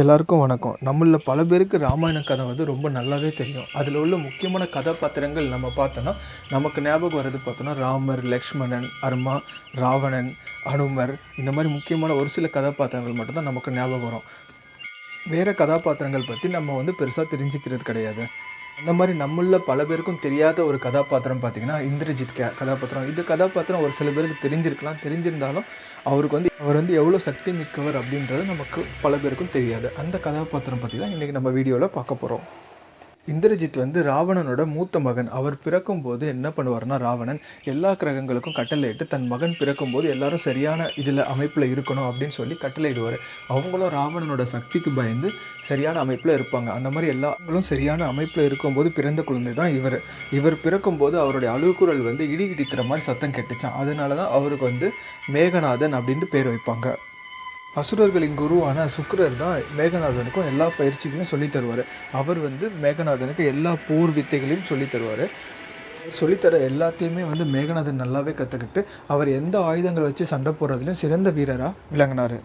எல்லாருக்கும் வணக்கம். நம்மளில் பல பேருக்கு ராமாயண கதை வந்து ரொம்ப நல்லாவே தெரியும். அதில் உள்ள முக்கியமான கதாபாத்திரங்கள் நம்ம பார்த்தோன்னா நமக்கு ஞாபகம் வர்றது பார்த்தோன்னா ராமர் லக்ஷ்மணன் அருமா ராவணன் அனுமர் இந்த மாதிரி முக்கியமான ஒரு சில கதாபாத்திரங்கள் மட்டும்தான் நமக்கு ஞாபகம் வரும். வேறு கதாபாத்திரங்கள் பற்றி நம்ம வந்து பெருசாக தெரிஞ்சுக்கிறது கிடையாது. அந்த மாதிரி நம்மள பல பேருக்கும் தெரியாத ஒரு கதாபாத்திரம் பார்த்தீங்கன்னா இந்திரஜித் கே கதாபாத்திரம். இந்த கதாபாத்திரம் ஒரு சில பேருக்கு தெரிஞ்சிருக்கலாம். தெரிஞ்சிருந்தாலும் அவருக்கு வந்து அவர் வந்து எவ்வளோ சக்தி மிக்கவர் அப்படின்றது நமக்கு பல பேருக்கும் தெரியாது. அந்த கதாபாத்திரம் பற்றி தான் இன்றைக்கி நம்ம வீடியோவில் பார்க்க போகிறோம் இந்திரஜித் வந்து ராவணனோட மூத்த மகன். அவர் பிறக்கும்போது என்ன பண்ணுவார்னா ராவணன் எல்லா கிரகங்களுக்கும் கட்டளையிட்டு தன் மகன் பிறக்கும்போது எல்லாரும் சரியான இதில் அமைப்பில் இருக்கணும் அப்படின்னு சொல்லி கட்டளையிடுவார் அவங்களும் ராவணனோட சக்திக்கு பயந்து சரியான அமைப்பில் இருப்பாங்க. அந்த மாதிரி எல்லாங்களும் சரியான அமைப்பில் இருக்கும்போது பிறந்த குழந்தை தான் இவர். இவர் பிறக்கும்போது அவருடைய அழுகுரல் வந்து இடி இடிக்கிற மாதிரி சத்தம் கெட்டுச்சான் அதனால தான் அவருக்கு வந்து மேகநாதன் அப்படின்ட்டு பேர் வைப்பாங்க. அசுரர்களின் குருவான சுக்கரர் தான் மேகநாதனுக்கும் எல்லா பயிற்சிகளையும் சொல்லித் தருவார். அவர் வந்து மேகநாதனுக்கு எல்லா போர் வித்தைகளையும் சொல்லித் தருவார். சொல்லித்தர எல்லாத்தையுமே வந்து மேகநாதன் நல்லாவே கற்றுக்கிட்டு அவர் எந்த ஆயுதங்களை வச்சு சண்டை போடுறதுலையும் சிறந்த வீரராக விளங்கினார்.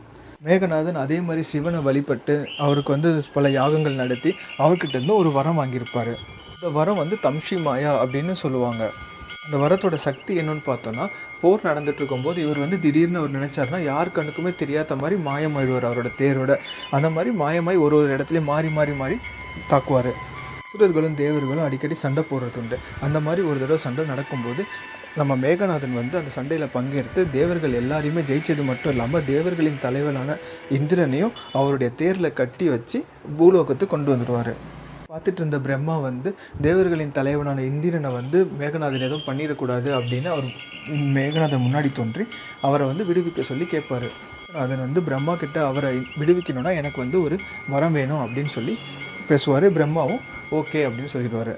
மேகநாதன் அதே மாதிரி சிவனை வழிபட்டு அவருக்கு வந்து பல யாகங்கள் நடத்தி அவர்கிட்ட இருந்து ஒரு வரம் வாங்கியிருப்பார். இந்த வரம் வந்து தம்ஷி மாயா அப்படின்னு சொல்லுவாங்க. அந்த வரத்தோட சக்தி என்னன்னு பார்த்தோன்னா போர் நடந்துட்டு இருக்கும்போது இவர் வந்து திடீர்னு அவர் நினைச்சாருன்னா யார் கண்ணுக்குமே தெரியாத மாதிரி மாயமாயிடுவார் அவரோட தேரோட. அந்த மாதிரி மாயமாய் ஒரு ஒரு இடத்துலையும் மாறி மாறி மாறி தாக்குவார். அசுரர்களும் தேவர்களும் அடிக்கடி சண்டை போடுறது உண்டு அந்த மாதிரி ஒரு தடவை சண்டை நடக்கும்போது நம்ம மேகநாதன் வந்து அந்த சண்டையில் பங்கேற்று தேவர்கள் எல்லாரையுமே ஜெயிச்சது மட்டும் இல்லாமல் தேவர்களின் தலைவரான இந்திரனையும் அவருடைய தேரில் கட்டி வச்சு பூலோகத்துக்கு கொண்டு வந்துடுவார். பார்த்துட்டு இருந்த பிரம்மா வந்து தேவர்களின் தலைவனான இந்திரனை வந்து மேகநாதன் எதுவும் பண்ணிடக்கூடாது அப்படின்னு அவர் மேகநாதன் முன்னாடி தோன்றி அவரை வந்து விடுவிக்க சொல்லி கேட்பார். அதன் வந்து பிரம்மா கிட்ட அவரை விடுவிக்கணும்னா எனக்கு வந்து ஒரு வரம் வேணும் அப்படின்னு சொல்லி பேசுவார். பிரம்மாவும் ஓகே அப்படின்னு சொல்லிடுவார்.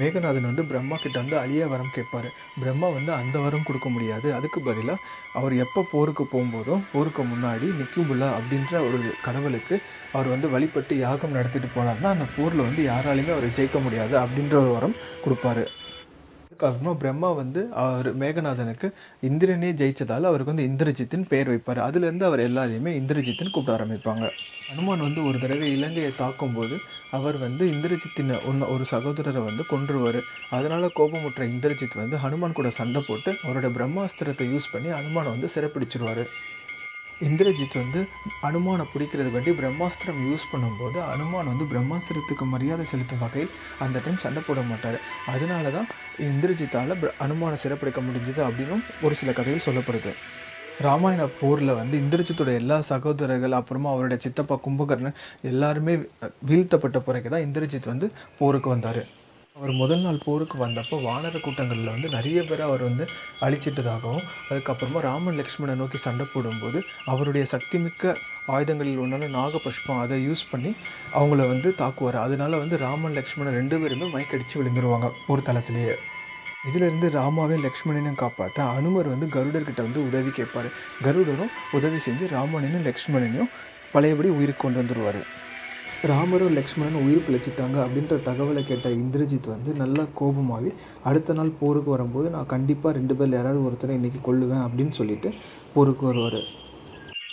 மேகநாதன் வந்து பிரம்மா கிட்ட வந்து அழிய வரம் கேட்பாரு. பிரம்மா வந்து அந்த வரம் கொடுக்க முடியாது. அதுக்கு பதிலாக அவர் எப்போ போருக்கு போகும்போதும் போருக்கு முன்னாடி நிக்கும்புல்லா அப்படின்ற ஒரு கடவுளுக்கு அவர் வந்து வழிபட்டு யாகம் நடத்திட்டு போனார்னா அந்த போரில் வந்து யாராலையுமே அவர் ஜெயிக்க முடியாது அப்படின்ற ஒரு வரம் கொடுப்பாரு. அதுக்கப்புறமா பிரம்மா வந்து அவர் மேகநாதனுக்கு இந்திரனே ஜெயிச்சதால் அவருக்கு வந்து இந்திரஜித்தின் பெயர் வைப்பார். அதுலேருந்து அவர் எல்லாரையுமே இந்திரஜித்துன்னு கூப்பிட ஆரம்பிப்பாங்க. ஹனுமான் வந்து ஒரு தடவை இலங்கையை தாக்கும்போது அவர் வந்து இந்திரஜித்தின் ஒன்று ஒரு சகோதரரை வந்து கொன்றுவார். அதனால் கோபமுற்ற இந்திரஜித் வந்து ஹனுமான் கூட சண்டை போட்டு அவரோட பிரம்மாஸ்திரத்தை யூஸ் பண்ணி ஹனுமானை வந்து சிறப்பிடிச்சிருவார். இந்திரஜித் வந்து அனுமானை பிடிக்கிறது வேண்டி பிரம்மாஸ்திரம் யூஸ் பண்ணும்போது அனுமான் வந்து பிரம்மாஸ்திரத்துக்கு மரியாதை செலுத்தும் வகையில் அந்த டைம் சண்டை போட மாட்டார். அதனால தான் இந்திரஜித்தால் அனுமானை சிறப்பிடிக்க முடிஞ்சது அப்படின்னும் ஒரு சில கதைகள் சொல்லப்படுது. ராமாயண போரில் வந்து இந்திரஜித்தோட எல்லா சகோதரர்கள் அப்புறமா அவருடைய சித்தப்பா கும்பகர்ணன் எல்லாருமே வீழ்த்தப்பட்ட பிறகு தான் இந்திரஜித் வந்து போருக்கு வந்தார். அவர் முதல் நாள் போருக்கு வந்தப்போ வானர கூட்டங்களில் வந்து நிறைய பேரை அவர் வந்து அழிச்சிட்டதாகவும் அதுக்கப்புறமா ராமன் லக்ஷ்மணை நோக்கி சண்டை போடும்போது அவருடைய சக்திமிக்க ஆயுதங்களில் ஒன்றான நாகபுஷ்பம் அதை யூஸ் பண்ணி அவங்கள வந்து தாக்குவார். அதனால வந்து ராமன் லக்ஷ்மணன் ரெண்டு பேருமே மயக்கடிச்சு விழுந்துருவாங்க ஒரு தளத்திலேயே. இதிலிருந்து ராமாவையும் லக்ஷ்மணனையும் காப்பாற்ற அனுமர் வந்து கருடர்கிட்ட வந்து உதவி கேட்பார். கருடரும் உதவி செஞ்சு ராமனையும் லக்ஷ்மணனையும் பழையபடி உயிருக்கு கொண்டு வந்துடுவார் ராமரும் லக்ஷ்மணனும் உயிர் பிழைச்சிட்டாங்க அப்படின்ற தகவலை கேட்ட இந்திரஜித் வந்து நல்லா கோபமாகி அடுத்த நாள் போருக்கு வரும்போது நான் கண்டிப்பாக ரெண்டு பேரில் யாராவது ஒருத்தரை இன்றைக்கி கொள்ளுவேன் அப்படின்னு சொல்லிட்டு போருக்கு வருவார்.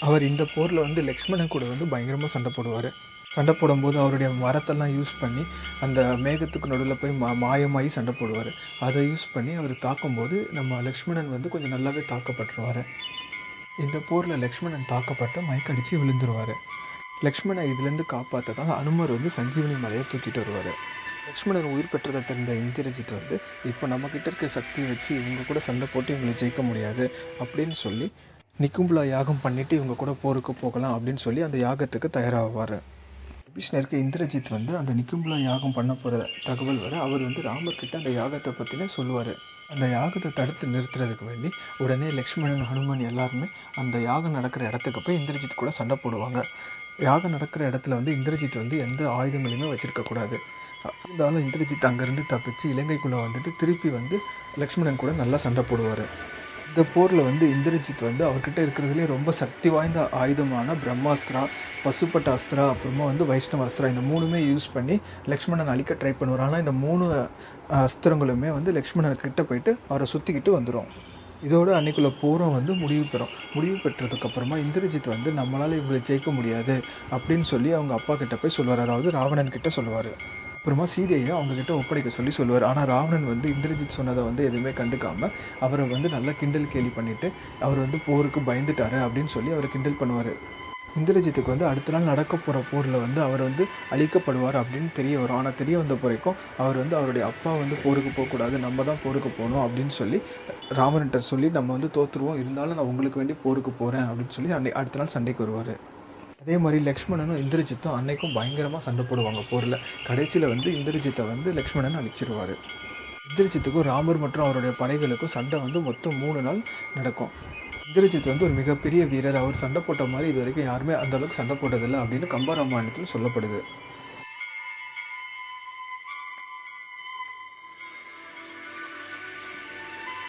அவர் இந்த போரில் வந்து லக்ஷ்மணன் கூட வந்து பயங்கரமாக சண்டை போடுவார். சண்டை போடும்போது அவருடைய மரத்தெல்லாம் யூஸ் பண்ணி அந்த மேகத்துக்கு நடுவில் போய் மா மாயமாகி சண்டை போடுவார். அதை யூஸ் பண்ணி அவர் தாக்கும்போது நம்ம லக்ஷ்மணன் வந்து கொஞ்சம் நல்லாவே தாக்கப்பட்டுருவார். இந்த போரில் லக்ஷ்மணன் தாக்கப்பட்டு மயக்கடிச்சு விழுந்துருவார். லக்ஷ்மணை இதுலேருந்து காப்பாற்ற தான் அனுமர் வந்து சஞ்சீவனி மலையை தூக்கிட்டு வருவார். லக்ஷ்மணன் உயிர் பெற்றதை தெரிந்த இந்திரஜித் வந்து இப்போ நம்மக்கிட்ட இருக்க சக்தியை வச்சு இவங்க கூட சண்டை போட்டு இவங்களை ஜெயிக்க முடியாது அப்படின்னு சொல்லி நிக்கும்புலா யாகம் பண்ணிவிட்டு இவங்க கூட போருக்கு போகலாம் அப்படின்னு சொல்லி அந்த யாகத்துக்கு தயாராகுவார் விபீஷ்ணருக்கு இந்திரஜித் வந்து அந்த நிக்கும்புலா யாகம் பண்ண போகிற தகவல் வர அவர் வந்து ராமர்கிட்ட அந்த யாகத்தை பற்றினே சொல்லுவார். அந்த யாகத்தை தடுத்து நிறுத்துறதுக்கு வேண்டி உடனே லக்ஷ்மணன் ஹனுமன் எல்லாருமே அந்த யாகம் நடக்கிற இடத்துக்கு போய் இந்திரஜித் கூட சண்டை போடுவாங்க. யாகம் நடக்கிற இடத்துல வந்து இந்திரஜித் வந்து எந்த ஆயுதங்களையுமே வச்சுருக்கக்கூடாது இருந்தாலும் இந்திரஜித் அங்கேருந்து தப்பிச்சு இலங்கைக்குள்ளே வந்துட்டு திருப்பி வந்து லக்ஷ்மணன் கூட நல்லா சண்டை போடுவார். இந்த போரில் வந்து இந்திரஜித் வந்து அவர்கிட்ட இருக்கிறதுலே ரொம்ப சக்தி வாய்ந்த ஆயுதமான பிரம்மாஸ்திரா பசுப்பட்ட அஸ்திரா அப்புறமா வந்து வைஷ்ணவ அஸ்திரா இந்த மூணுமே யூஸ் பண்ணி லக்ஷ்மணன் அழிக்க ட்ரை பண்ணுவார். ஆனால் இந்த மூணு அஸ்திரங்களுமே வந்து லக்ஷ்மணன் கிட்ட போயிட்டு அவரை சுற்றிக்கிட்டு வந்துடும் இதோடு அன்னைக்குள்ள போரும் வந்து முடிவு பெறும். முடிவு பெற்றதுக்கப்புறமா இந்திரஜித் வந்து நம்மளால் இவங்களை ஜெயிக்க முடியாது அப்படின்னு சொல்லி அவங்க அப்பா கிட்ட போய் சொல்லுவார் அதாவது ராவணன் கிட்ட சொல்லுவார் அப்புறமா சீதையை அவங்கக்கிட்ட ஒப்படைக்க சொல்லி சொல்லுவார். ஆனால் ராவணன் வந்து இந்திரஜித் சொன்னதை வந்து எதுவுமே கண்டுக்காமல் அவரை வந்து நல்லா கிண்டல் கேலி பண்ணிட்டு அவர் வந்து போருக்கு பயந்துட்டாரு அப்படின்னு சொல்லி அவரை கிண்டல் பண்ணுவார். இந்திரஜித்துக்கு வந்து அடுத்த நாள் நடக்க போகிற போரில் வந்து அவர் வந்து அழிக்கப்படுவார் அப்படின்னு தெரிய வரும். ஆனால் தெரிய வந்த வரைக்கும் அவர் வந்து அவருடைய அப்பா வந்து போருக்கு போகக்கூடாது நம்ம தான் போருக்கு போகணும் அப்படின்னு சொல்லி ராமன்கிட்ட சொல்லி நம்ம வந்து தோற்றுருவோம் இருந்தாலும் நான் உங்களுக்கு வேண்டி போருக்கு போகிறேன் அப்படின்னு சொல்லி அன்னை அடுத்த நாள் சண்டைக்கு வருவார். அதே மாதிரி லக்ஷ்மணனும் இந்திரஜித்தும் அன்னைக்கும் பயங்கரமாக சண்டை போடுவாங்க போரில். கடைசியில் வந்து இந்திரஜித்தை வந்து லக்ஷ்மணன் அழிச்சிருவார். இந்திரஜித்துக்கும் ராமர் மற்றும் அவருடைய படைகளுக்கும் சண்டை வந்து மொத்தம் மூணு நாள் நடக்கும். இந்திரஜித் வந்து ஒரு மிகப்பெரிய வீரர். அவர் சண்டை போட்ட மாதிரி இது வரைக்கும் யாருமே அந்தளவுக்கு சண்டை போட்டதில்லை அப்படின்னு கம்பராமாயணத்தில் சொல்லப்படுது.